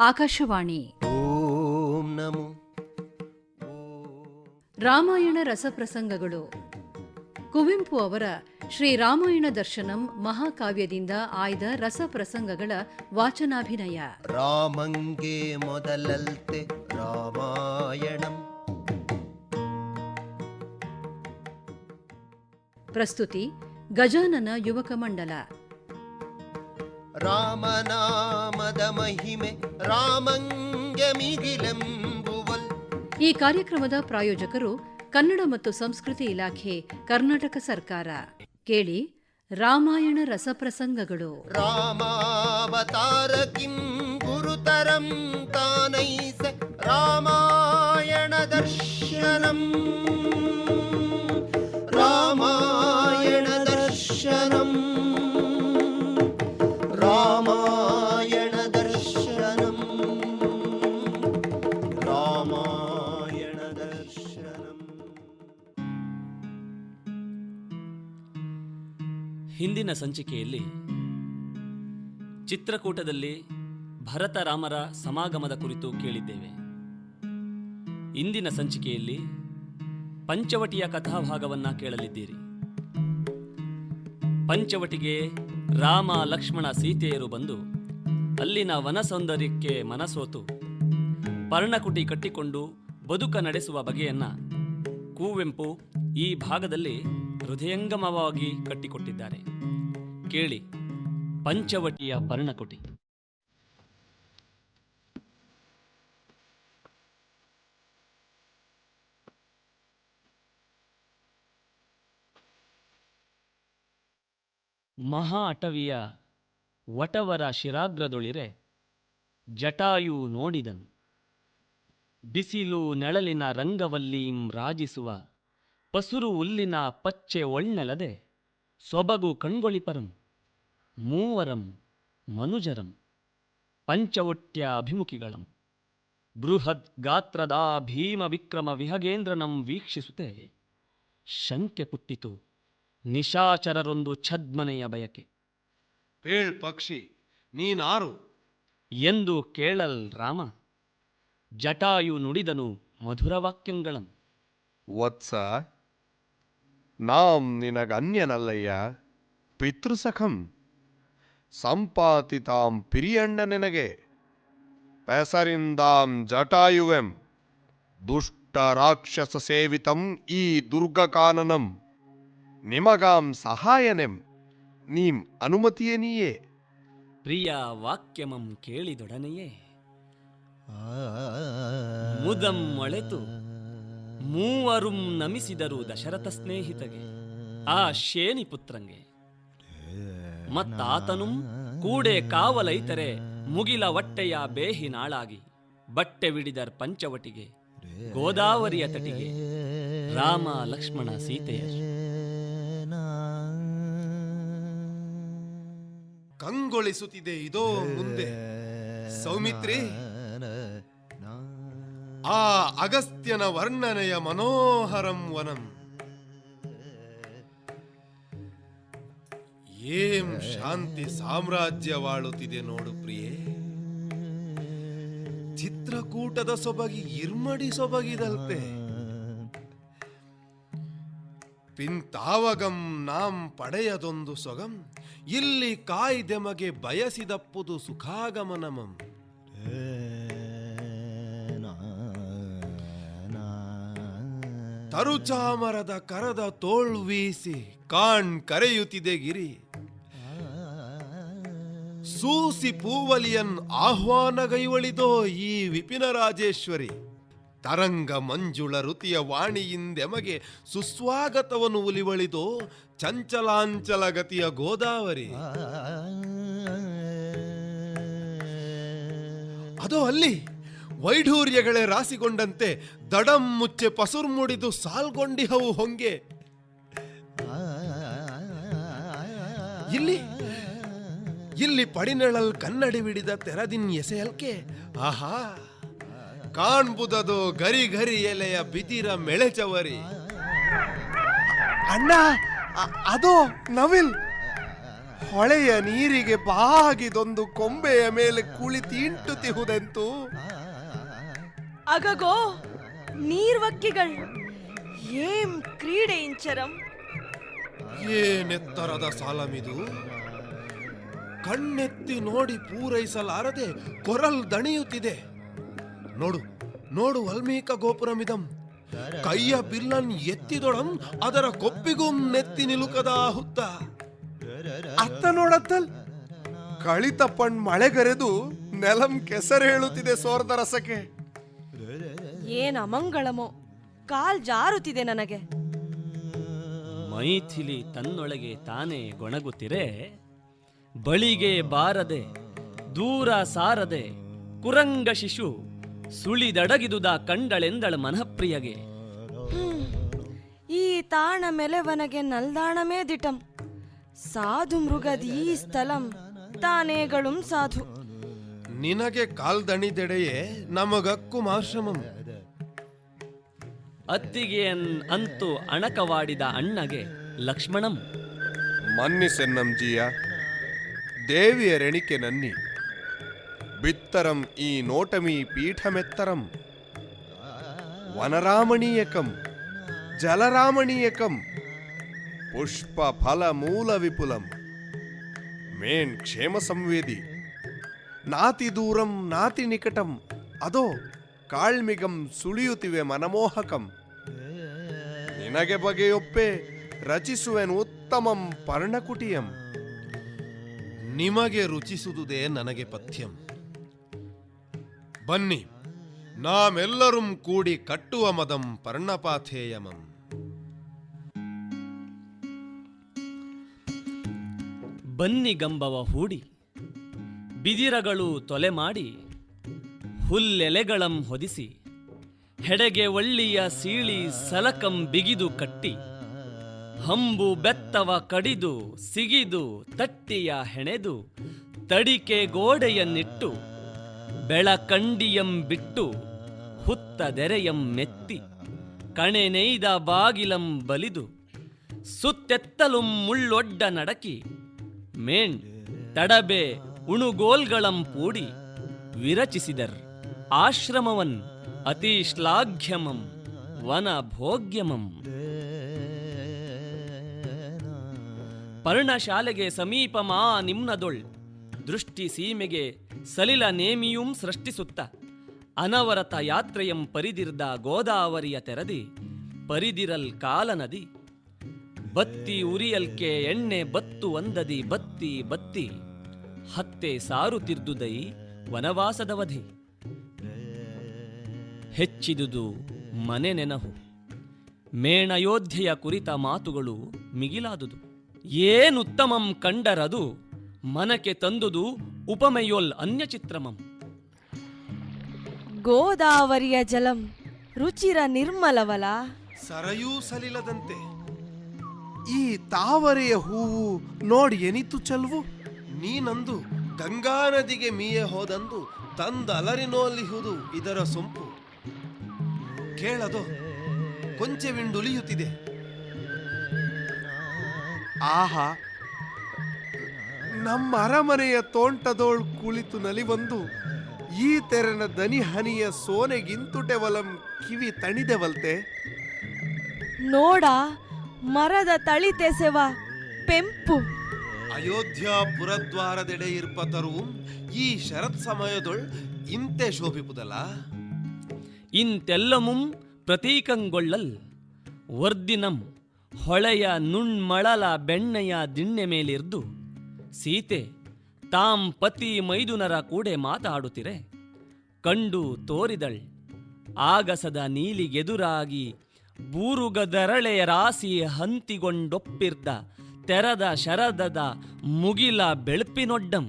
ಆಕಾಶವಾಣಿ. ಓಂ ನಮೋ. ರಾಮಾಯಣ ರಸಪ್ರಸಂಗಗಳು. ಕುವೆಂಪು ಅವರ ಶ್ರೀ ರಾಮಾಯಣ ದರ್ಶನಂ ಮಹಾಕಾವ್ಯದಿಂದ ಆಯ್ದ ರಸಪ್ರಸಂಗಗಳ ವಾಚನಾಭಿನಯ. ರಾಮಂಗೆ ಮೊದಲಲ್ತೆ ರಾಮಾಯಣಂ. ಪ್ರಸ್ತುತಿ ಗಜಾನನ ಯುವಕ ಮಂಡಲ. ರಾಮನಾಮದ ಮಹಿಮೆ ರಾಮಂಗೆ ಮಿಗಿಲೆಂಬುವಲ್. ಈ ಕಾರ್ಯಕ್ರಮದ ಪ್ರಾಯೋಜಕರು ಕನ್ನಡ ಮತ್ತು ಸಂಸ್ಕೃತಿ ಇಲಾಖೆ ಕರ್ನಾಟಕ ಸರ್ಕಾರ. ಕೇಳಿ ರಾಮಾಯಣ ರಸಪ್ರಸಂಗಗಳು. ರಾಮಾವತಾರ ಕಿಂ ಗುರುತರಂ ತಾನೈಸ ರಾಮಾಯಣ ದರ್ಶನಂ. ಹಿಂದಿನ ಸಂಚಿಕೆಯಲ್ಲಿ ಚಿತ್ರಕೂಟದಲ್ಲಿ ಭರತರಾಮರ ಸಮಾಗಮದ ಕುರಿತು ಕೇಳಿದ್ದೇವೆ. ಇಂದಿನ ಸಂಚಿಕೆಯಲ್ಲಿ ಪಂಚವಟಿಯ ಕಥಾಭಾಗವನ್ನ ಕೇಳಲಿದ್ದೀರಿ. ಪಂಚವಟಿಗೆ ರಾಮ ಲಕ್ಷ್ಮಣ ಸೀತೆಯರು ಬಂದು ಅಲ್ಲಿನ ವನ ಸೌಂದರ್ಯಕ್ಕೆ ಮನಸೋತು. ಪರ್ಣಕುಟಿ ಕಟ್ಟಿಕೊಂಡು ಬದುಕ ನಡೆಸುವ ಬಗೆಯನ್ನ, ಕುವೆಂಪು ಈ ಭಾಗದಲ್ಲಿ ಹೃದಯಂಗಮವಾಗಿ ಕಟ್ಟಿಕೊಟ್ಟಿದ್ದಾರೆ. ಕೇಳಿ, ಪಂಚವಟಿಯ ಪರ್ಣಕುಟಿ. ಮಹಾ ಅಟವಿಯ ವಟವರ ಶಿರಾಗ್ರದೊಳಿರೆ ಜಟಾಯು ನೋಡಿದನು. ಬಿಸಿಲು ನೆಳಲಿನ ರಂಗವಲ್ಲೀಂ ರಾಜಿಸುವ ಪಸುರು ಹುಲ್ಲಿನ ಪಚ್ಚೆ ಒಳ್ಳೆಲದೆ ಸೊಬಗು ಕಣ್ಗೊಳಿಪರಂ ಮೂವರಂ ಮನುಜರಂ ಪಂಚವಟ್ಯ ಅಭಿಮುಖಿಗಳಂ. ಬೃಹದ್ ಗಾತ್ರದ ಭೀಮ ವಿಕ್ರಮ ವಿಹಗೇಂದ್ರನಂ ವೀಕ್ಷಿಸುತ್ತೆ ಶಂಕೆ ಪುಟ್ಟಿತು ನಿಶಾಚರರೊಂದು ಛದ್ಮನೆಯ ಬಯಕೆ. ಪೇಳ್ ಪಕ್ಷಿ ನೀನಾರು? ಎಂದು ಕೇಳಲ್ ರಾಮ ಜಟಾಯು ನುಡಿದನು ಮಧುರವಾಕ್ಯಂಗಳಂ ವತ್ಸ ನಾಂ ನಿನಗನ್ಯನಲ್ಲಯ್ಯ ಪಿತೃಸಖಂ. ಸಂಪಾತಿತಾಂ ಪಿರಿಯಣ್ಣ ನಿನಗೆ ಪೆಸರಿಂದಾಂ ಜಟಾಯುವೆಂ. ದುಷ್ಟ ರಾಕ್ಷಸ ಸೇವಿತಂ ಈ ದುರ್ಗಕಾನನಂ. ನಿಮಗಾಂ ಸಹಾಯನೆಂ ನೀಂ ಅನುಮತಿಯನಿಯೇ ಪ್ರಿಯ ವಾಕ್ಯಮಂ ಕೇಳಿದೊಡನೆಯೇ. ಮುದಂ ಮೊಳೆತು ಮೂವರುಂ ನಮಿಸಿದರು ದಶರಥ ಸ್ನೇಹಿತಗೆ, ಆ ಶೇನಿ ಪುತ್ರಂಗೆ. ಮತ್ತಾತನು ಕೂಡೆ ಕಾವಲೈತರೆ ಮುಗಿಲ ಒಟ್ಟೆಯ ಬೇಹಿನಾಳಾಗಿ ಬಟ್ಟೆ ವಿಡಿದರ್ ಪಂಚವಟಿಗೆ, ಗೋದಾವರಿಯ ತಟಿಗೆ, ರಾಮ ಲಕ್ಷ್ಮಣ ಸೀತೆಯ ಕಂಗೊಳಿಸುತ್ತಿದೆ ಇದೋ ಮುಂದೆ. ಸೌಮಿತ್ರಿ ಆ ಅಗಸ್ತ್ಯನ ವರ್ಣನೆಯ ಮನೋಹರಂ ವನಂ. ಏಂ ಶಾಂತಿ ಸಾಮ್ರಾಜ್ಯವಾಳುತ್ತಿದೆ ನೋಡು ಪ್ರಿಯೇ. ಚಿತ್ರಕೂಟದ ಸೊಬಗಿ ಇರ್ಮಡಿ ಸೊಬಗಿದಲ್ಪೆ. ಪಿಂತಾವಗಂ ನಾಂ ಪಡೆಯದೊಂದು ಸೊಗಂ, ಇಲ್ಲಿ ಕಾಯ್ದೆಮಗೆ ಬಯಸಿದಪ್ಪುದು ಸುಖಾಗಮನಮಂ. ತರುಚಾಮರದ ಕರದ ತೋಳ್ವೀಸಿ ಕಾಣ್ ಕರೆಯುತ್ತಿದೆ ಗಿರಿ. ಸೂಸಿ ಪೂವಲಿಯನ್ ಆಹ್ವಾನಗೈವಳಿದೋ ಈ ವಿಪಿನ ರಾಜೇಶ್ವರಿ. ತರಂಗ ಮಂಜುಳ ಋತಿಯ ವಾಣಿಯಿಂದೆಮಗೆ ಸುಸ್ವಾಗತವನ್ನು ಉಲಿವಳಿದೋ ಚಂಚಲಾಂಚಲ ಗತಿಯ ಗೋದಾವರಿ. ಅದೋ ಅಲ್ಲಿ ವೈಢೂರ್ಯಗಳೇ ರಾಸಿಗೊಂಡಂತೆ ದಡಂ ಮುಚ್ಚೆ ಪಸುರ್ಮುಡಿದು ಸಾಲ್ಗೊಂಡಿಹವು ಹೊಂಗೆ. ಇಲ್ಲಿ ಇಲ್ಲಿ ಪಡಿನೆಳಲ್ ಕನ್ನಡಿ ಬಿಡಿದ ತೆರದಿನ್ ಎಸೆಯಲ್ಕೆ? ಆಹಾ, ಕಾಣ್ಬುದದು ಗರಿ ಗರಿ ಎಲೆಯ ಬಿದಿರ ಮೆಳೆಚವರಿ ಅಣ್ಣ, ಅದು ನವಿಲ್. ಹೊಳೆಯ ನೀರಿಗೆ ಬಾಗಿದೊಂದು ಕೊಂಬೆಯ ಮೇಲೆ ಕುಳಿತೀಂಟುತಿಹುದೆಂತು ಅಗಗೋ, ನೀರ್ವಕ್ಕಿಗಳ್ ಏಂ ಕ್ರೀಡೆ ಇಂಚರಂ ಏನೆತ್ತರದ ಸಾಲಮಿದು? ಕಣ್ಣೆತ್ತಿ ನೋಡಿ ಪೂರೈಸಲಾರದೆ ಕೊರಲ್ ದಣಿಯುತ್ತಿದೆ. ನೋಡು ನೋಡು ವಲ್ಮೀಕ ಗೋಪುರಮಿದಂ ಕೈಯ ಬಿಲ್ಲನ್ ಎತ್ತಿದೊಡಂ, ಅದರ ಕೊಪ್ಪಿಗೂ ನೆತ್ತಿ ನಿಲುಕದ ಹುತ್ತ. ಅತ್ತ ನೋಡತ್ತಲ್ ಕಳಿತ ಪಣ್ ಮಳೆಗರೆದು ನೆಲಂ ಕೆಸರು ಹೇಳುತ್ತಿದೆ ಸೋರ್ದ ರಸಕ್ಕೆ. ಏನ್ ಅಮಂಗಳಮೋ? ಕಾಲ್ ಜಾರುತ್ತಿದೆ ನನಗೆ. ಮೈಥಿಲಿ ತನ್ನೊಳಗೆ ತಾನೇ ಗೊಣಗುತ್ತಿರೆ ಬಳಿಗೆ ಬಾರದೆ ದೂರ ಸಾರದೆ ಕುರಂಗ ಶಿಶು ಸುಳಿದಡಗಿದುದ ಕಂಡಳೆಂದಳ ಮನಃಪ್ರಿಯಗೆ. ಈ ತಾಣ ಮೆಲೆವನಗೆ ನಲ್ದಾಣಮೇ ದಿಟಂ. ಸಾಧು ಮೃಗದಿ ಈ ಸ್ಥಳಂ ತಾನೇಗಳು ಸಾಧು. ನಿನಗೆ ಕಾಲ್ದಣಿದೆಡೆಯೇ ನಮಗಕ್ಕು ಮಾಶ್ರಮಂ ಅತ್ತಿಗೆ ಅನ್- ಅಂತೂ ಅಣಕವಾಡಿದ ಅಣ್ಣಗೆ ಲಕ್ಷ್ಮಣಂ ಮನ್ನಿಸೆನ್ನಂಜಿಯ ದೇವಿಯರೆಣಿಕೆ ನನ್ನಿ ಬಿತ್ತರಂ ಈ ನೋಟಮೀ ಪೀಠಮೆತ್ತರಂ ವನರಾಮಣೀಯಕಂ ಜಲರಾಮಣೀಯಕಂ ಪುಷ್ಪ ಫಲ ಮೂಲ ವಿಪುಲಂ ಮೇನ್ ಕ್ಷೇಮ ಸಂವೇದಿ ನಾತಿ ದೂರಂ ನಾತಿ ನಿಕಟಂ ಅದೋ ಕಾಳ್ಮಿಗಂ ಸುಳಿಯುತ್ತಿವೆ ಮನಮೋಹಕಂ. ನಿನಗೆ ಬಗೆಯೊಪ್ಪೆ ರಚಿಸುವೆನು ಉತ್ತಮಂ ಪರ್ಣಕುಟಿಯಂ. ನಿಮಗೆ ರುಚಿಸುವುದೇ ನನಗೆ ಪಥ್ಯಂ. ಬನ್ನಿ, ನಾಮೆಲ್ಲರೂ ಕೂಡಿ ಕಟ್ಟುವ ಮದಂ ಪರ್ಣಪಾಥೇಯಮಂ. ಬನ್ನಿ ಗಂಬವ ಹೂಡಿ, ಬಿದಿರಗಳು ತೊಲೆ ಮಾಡಿ ಹುಲ್ಲೆಲೆಗಳಂ ಹೊದಿಸಿ, ಹೆಡೆಗೆ ಒಳ್ಳಿಯ ಸೀಳಿ ಸಲಕಂ ಬಿಗಿದು ಕಟ್ಟಿ, ಹಂಬು ಬೆತ್ತವ ಕಡಿದು ಸಿಗಿದು ತಟ್ಟಿಯ ಹೆಣೆದು, ತಡಿಕೆ ಗೋಡೆಯನ್ನಿಟ್ಟು, ಬೆಳಕಂಡಿಯಂ ಬಿಟ್ಟು ಹುತ್ತ ದೆರೆಯಂ ಮೆತ್ತಿ, ಕಣೆ ನೇಯ್ದ ಬಾಗಿಲಂ ಬಲಿದು, ಸುತ್ತೆತ್ತಲು ಮುಳ್ಳೊಡ್ಡ ನಡಕಿ, ಮೇಣ್, ತಡಬೆ ಉಣುಗೋಲ್ಗಳಂ ಪೂಡಿ ವಿರಚಿಸಿದರ್. ಆಶ್ರಮವನ್ ಅತಿ ಶ್ಲಾಘ್ಯಮಂ ವನ ಭೋಗ್ಯಮಂ. ಪರ್ಣಶಾಲೆಗೆ ಸಮೀಪಮಾ ನಿಮ್ನದೊಳ್ ದೃಷ್ಟಿ ಸೀಮೆಗೆ ಸಲಿಲ ನೇಮಿಯೂಂ ಸೃಷ್ಟಿಸುತ್ತ ಅನವರತ ಯಾತ್ರೆಯಂ ಪರಿದಿರ್ದ ಗೋದಾವರಿಯ ತೆರದಿ ಪರಿದಿರಲ್ ಕಾಲನದಿ. ಬತ್ತಿ ಉರಿಯಲ್ಕೆ ಎಣ್ಣೆ ಬತ್ತು ಒಂದದಿ ಬತ್ತಿ ಬತ್ತಿ ಹತ್ತೆ ಸಾರುತ್ತಿರ್ದುದೈ ವನವಾಸದವಧಿ ಹೆಚ್ಚಿದುದು ಮನೆ ನೆನಹು. ಮೇಣಯೋಧ್ಯೆಯ ಕುರಿತ ಮಾತುಗಳು ಮಿಗಿಲಾದುದು. ಏನುತ್ತಮಂ ಕಂಡರದು ಮನಕ್ಕೆ ತಂದುದು ಅನ್ಯ ಚಿತ್ರಮಂ ಗೋದಾವರಿಯ ಜಲಂ ರುಚಿರ ನಿರ್ಮಲವಲ. ಸರಯೂ ಸಲಿಲದಂತೆ. ಈ ತಾವರೆಯ ಹೂವು ನೋಡಿ ಎನಿತು ಚಲ್ವು? ನೀನಂದು ಗಂಗಾ ನದಿಗೆ ಮೀಯೆ ಹೋದಂದು ತಂದಲರಿನೋಲಿಹುದು ಇದರ ಸೊಂಪು. ಕೇಳದು ಕೊಂಚವಿಂಡುಲಿಯುತ್ತಿದೆ ಆಹಾ. ನಮ್ಮ ಅರಮನೆಯ ತೋಂಟದೋಳ್ ಕುಳಿತು ನಲಿವಂದು ಈ ತೆರನ ದನಿ ಹನಿಯ ಸೋನೆಗಿಂತುಟೆವಲಂ ಕಿವಿ ತಣಿದೆವಲ್ತೆ? ನೋಡ ಮರದ ತಳಿ ತಳಿತೆಸೆವ ಪೆಂಪು. ಅಯೋಧ್ಯ ಪುರದ್ವಾರದೆಡೆ ಇರ್ಪತರು ಈ ಶರತ್ ಸಮಯದೊಳ್ ಇಂತೆ ಶೋಭಿಪುದಲ? ಇಂತೆಲ್ಲಮುಂ ಪ್ರತೀಕಂಗೊಳ್ಳಲ್. ವರ್ದಿನಂ ಹೊಳೆಯ ನುಣ್ಮಳಲ ಬೆಣ್ಣೆಯ ದಿಣ್ಣೆ ಮೇಲಿರ್ದು. ಸೀತೆ, ತಾಂ ಪತಿ ಮೈದುನರ ಕೂಡೆ ಮಾತಾಡುತ್ತಿರೆ. ಕಂಡು ತೋರಿದಳ್, ಆಗಸದ ನೀಲಿಗೆದುರಾಗಿ ಬೂರುಗದರಳೆಯ ರಾಸಿ ಹಂತಿಗೊಂಡೊಪ್ಪಿರ್ದ ತೆರದ ಶರದದ ಮುಗಿಲ ಬೆಳ್ಪಿನೊಡ್ಡಂ.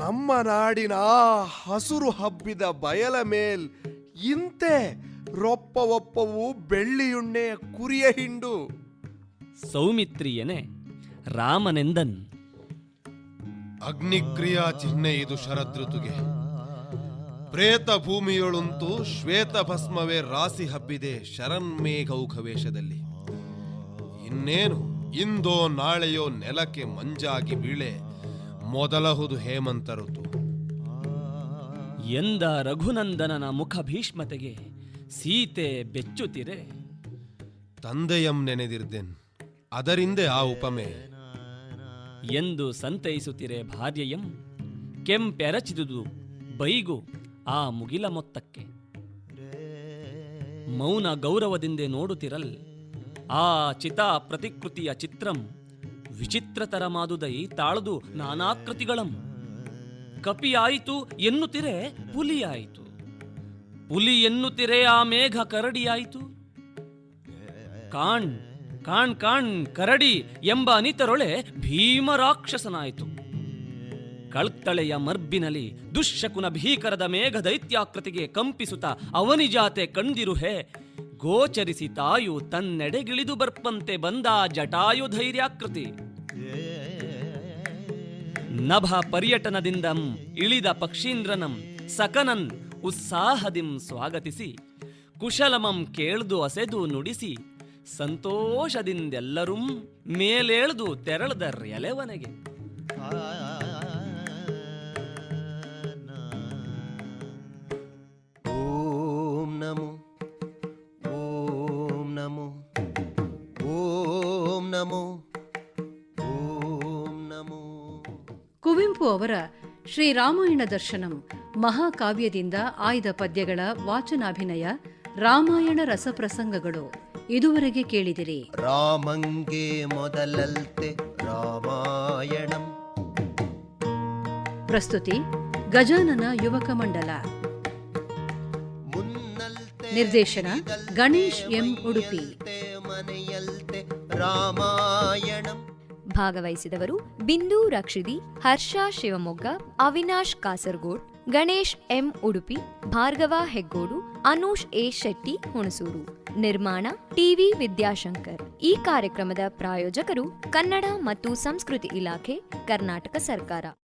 ನಮ್ಮ ನಾಡಿನ ಹಸುರು ಹಬ್ಬಿದ ಬಯಲ ಮೇಲ್ ಇಂತೆ ರೊಪ್ಪ ಒಪ್ಪವು ಬೆಳ್ಳಿಯುಣ್ಣೆಯ ಕುರಿಯ ಹಿಂಡು. ಸೌಮಿತ್ರಿಯನೆ ರಾಮನೆಂದನ್. ಅಗ್ನಿಕ್ರಿಯಾ ಚಿಹ್ನೆ ಇದು ಶರದೃತುಗೆ. ಪ್ರೇತ ಭೂಮಿಯೊಳುಂತೂ ಶ್ವೇತ ಭಸ್ಮವೇ ರಾಸಿ ಹಬ್ಬಿದೆ ಶರನ್ಮೇಘೌಘ ವೇಷದಲ್ಲಿ ಇನ್ನೇನು ಇಂದೋ ನಾಳೆಯೋ ನೆಲಕ್ಕೆ ಮಂಜಾಗಿ ಬೀಳೆ ಮೊದಲಹುದು ಹೇಮಂತ ಋತು. ಎಂದ ರಘುನಂದನನ ಮುಖ ಭೀಷ್ಮತೆಗೆ ಸೀತೆ ಬೆಚ್ಚುತ್ತಿರೆ. ತಂದೆಯಂ ನೆನೆದಿರ್ದೆನ್ ಅದರಿಂದೆ ಆ ಉಪಮೆ. ಎಂದು ಸಂತೈಸುತ್ತಿರೆ ಭಾರ್ಯೆಯಂ ಕೆಂಪೆರಚಿದುದು ಬೈಗು ಆ ಮುಗಿಲ ಮೊತ್ತಕ್ಕೆ. ಮೌನ ಗೌರವದಿಂದೆ ನೋಡುತ್ತಿರಲ್ ಆ ಚಿತಾ ಪ್ರತಿಕೃತಿಯ ಚಿತ್ರಂ ವಿಚಿತ್ರತರ ಮಾದುದೈ ತಾಳದು ನಾನಾಕೃತಿಗಳಂ. ಕಪಿಯಾಯಿತು ಎನ್ನುತ್ತಿರೆ ಪುಲಿಯಾಯಿತು ಪುಲಿ ಎನ್ನುತ್ತಿರೆ ಆ ಮೇಘ ಕರಡಿಯಾಯಿತು ಕಾಣ್ ಕಾಣ್ ಕಾಣ್, ಕರಡಿ ಎಂಬ ಅನಿತರೊಳೆ ಭೀಮ ರಾಕ್ಷಸನಾಯಿತು. ಕಳ್ತಳೆಯ ಮರ್ಬಿನಲ್ಲಿ ದುಶ್ಶಕುನ ಭೀಕರದ ಮೇಘ ದೈತ್ಯಾಕೃತಿಗೆ ಕಂಪಿಸುತ್ತ ಅವನಿಜಾತೆ ಕಂಡಿರುಹೆ ಗೋಚರಿಸಿ ತಾಯು ತನ್ನೆಡೆಗಿಳಿದು ಬರ್ಪಂತೆ ಬಂದ ಜಟಾಯು ಧೈರ್ಯಾಕೃತಿ. ನಭ ಪರ್ಯಟನದಿಂದಂ ಇಳಿದ ಪಕ್ಷೀಂದ್ರನಂ ಸಕನನ್ ಉತ್ಸಾಹದಿಂ ಸ್ವಾಗತಿಸಿ, ಕುಶಲಮಂ ಕೇಳ್ದು ಅಸೆದು ನುಡಿಸಿ, ಸಂತೋಷದಿಂದೆಲ್ಲರೂ ಮೇಲೇಳ್ದು ತೆರಳದರ್ ಎಲೆವನೆಗೆ ಶ್ರೀರಾಮಾಯಣ ದರ್ಶನಂ ಮಹಾಕಾವ್ಯದಿಂದ ಆಯ್ದ ಪದ್ಯಗಳ ವಾಚನಾಭಿನಯ ರಾಮಾಯಣ ರಸಪ್ರಸಂಗಗಳು. ಇದುವರೆಗೆ ಕೇಳಿದಿರಿ. ರಾಮಂಗೆ ಮೊದಲಲ್ತೆ ರಾಮಾಯಣಂ. ಪ್ರಸ್ತುತಿ ಗಜಾನನ ಯುವಕ ಮಂಡಲ. ನಿರ್ದೇಶನ ಗಣೇಶ್ ಎಂ ಉಡುಪಿ. ಮನೆಯಲ್ತೆ ರಾಮಾಯಣಂ. ಭಾಗವಹಿಸಿದವರು ಬಿಂದು ರಕ್ಷಿದಿ, ಹರ್ಷ ಶಿವಮೊಗ್ಗ, ಅವಿನಾಶ್ ಕಾಸರಗೋಡ್, ಗಣೇಶ್ ಎಂ ಉಡುಪಿ, ಭಾರ್ಗವ ಹೆಗ್ಗೋಡು, ಅನೂಷ್ ಎ ಶೆಟ್ಟಿ, ಹುಣಸೂರು. ನಿರ್ಮಾಣ ಟಿವಿ ವಿದ್ಯಾಶಂಕರ್. ಈ ಕಾರ್ಯಕ್ರಮದ ಪ್ರಾಯೋಜಕರು ಕನ್ನಡ ಮತ್ತು ಸಂಸ್ಕೃತಿ ಇಲಾಖೆ, ಕರ್ನಾಟಕ ಸರ್ಕಾರ.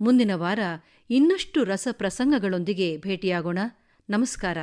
ಮುಂದಿನ ವಾರ ಇನ್ನಷ್ಟು ರಸಪ್ರಸಂಗಗಳೊಂದಿಗೆ ಭೇಟಿಯಾಗೋಣ. ನಮಸ್ಕಾರ.